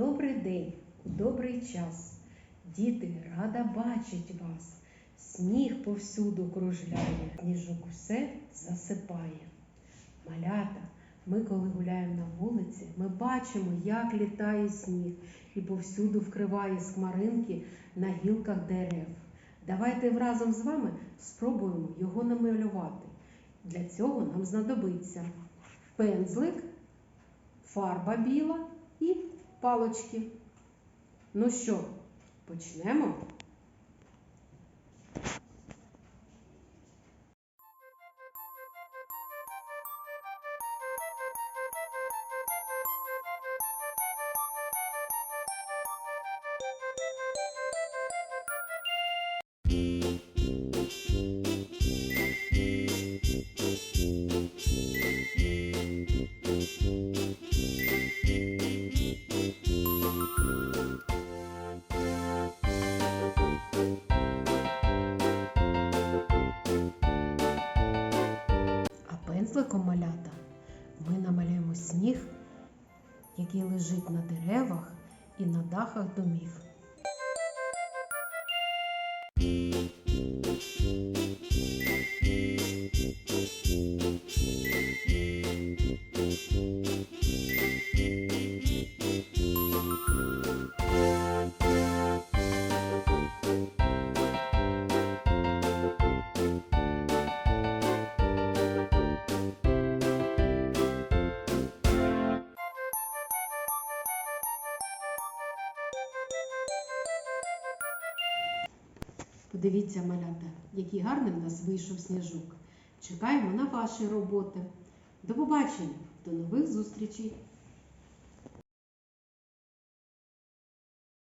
Добрий день, добрий час. Діти, рада бачить вас. Сніг повсюду кружляє, сніжок усе засипає. Малята, ми, коли гуляємо на вулиці, ми бачимо, як літає сніг і повсюду вкриває скмаринки на гілках дерев. Давайте разом з вами спробуємо його намалювати. Для цього нам знадобиться пензлик, фарба біла і палочки. Ну що, почнемо? А пензликом малята ми намалюємо сніг, який лежить на деревах і на дахах домів. Подивіться, малята, який гарний в нас вийшов сніжок. Чекаємо на ваші роботи. До побачення, до нових зустрічей!